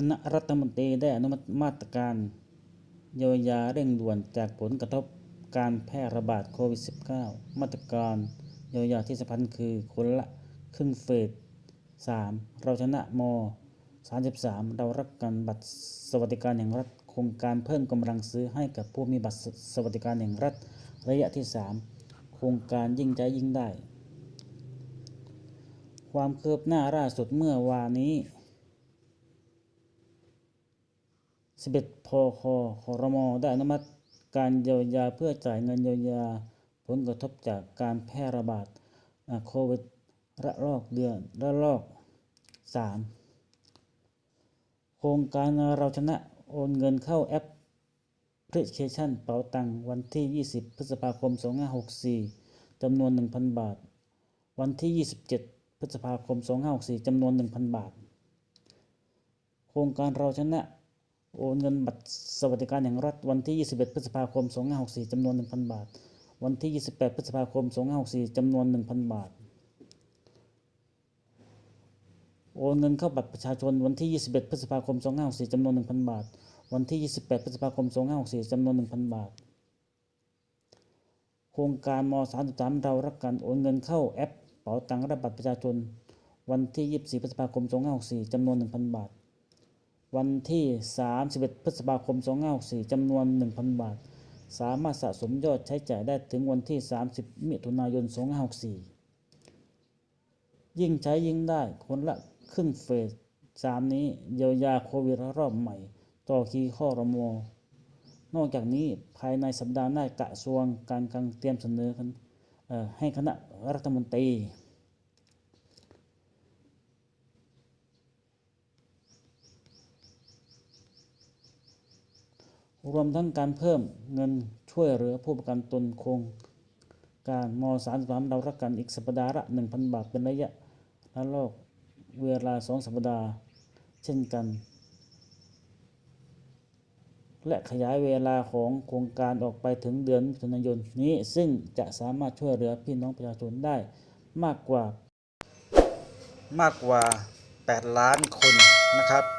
คณะรัฐมนตรีได้อนุมัติมาตรการเยียวยาเร่งด่วนจากผลกระทบการแพร่ระบาดโควิด -19 มาตรการเยียวยาที่สำคัญคือคนละครึ่งเฟส 3. เราชนะม 33 เรารักกันบัตรสวัสดิการแห่งรัฐโครงการเพิ่มกำลังซื้อให้กับผู้มีบัตรสวัสดิการแห่งรัฐระยะที่ 3 โครงการยิ่งใจยิ่งได้ ความคืบหน้าล่าสุดเมื่อวานนี้ 11พคครมได้อนุมัติการเยียวยาเพื่อจ่ายเงินเยียวยาผลกระทบจากการแพร่ระบาดโควิดระลอกเดือนระลอก 3 โครงการเราชนะโอนเงินเข้าแอปพลิเคชันเป๋าตังค์วันที่ 20 พฤษภาคม 2564 จำนวน 1,000 บาท วันที่ 27 พฤษภาคม 2564 จำนวน 1,000 บาท โครงการเราชนะ โอนเงินบัตรสวัสดิการแห่งรัฐวันที่ 21 พฤษภาคม 2564จำนวน 1,000 บาท วันที่ 28 พฤษภาคม 2564จำนวน 1,000 บาท โอนเงินเข้าบัตรประชาชนวันที่ 21 พฤษภาคม 2564จำนวน 1,000 บาท วันที่ 28 พฤษภาคม 2564จำนวน 1,000 บาท โครงการม 33 เรารักกัน โอนเงินเข้าแอปเป๋าตังค์และบัตรประชาชน วันที่ 24 พฤษภาคม 2564จำนวน 1,000 บาท วันที่ 31 พฤษภาคม 2564จำนวน 1,000 บาท สามารถสะสมยอดใช้จ่ายได้ถึงวันที่ 30 มิถุนายน 2564 ยิ่งใช้ยิ่งได้คนละครึ่งเฟส 3 นี้เยียวยาโควิดรอบใหม่ ต่อคีข้อรมนอกจากนี้ภายในสัปดาห์หน้ากระทรวงการคลังเตรียมเสนอให้คณะรัฐมนตรี รวมทั้งการเพิ่มเงินช่วยเหลือผู้ประกันตนโครงการม 33 เรารักกันอีกสัปดาห์ละ 1,000 บาทเป็นระยะละลอกเวลา 2 สัปดาห์ เช่นกัน และขยายเวลาของโครงการออกไปถึงเดือนมิถุนายนนี้ ซึ่งจะสามารถช่วยเหลือพี่น้องประชาชนได้มากกว่า มากกว่า 8 ล้านคนนะครับ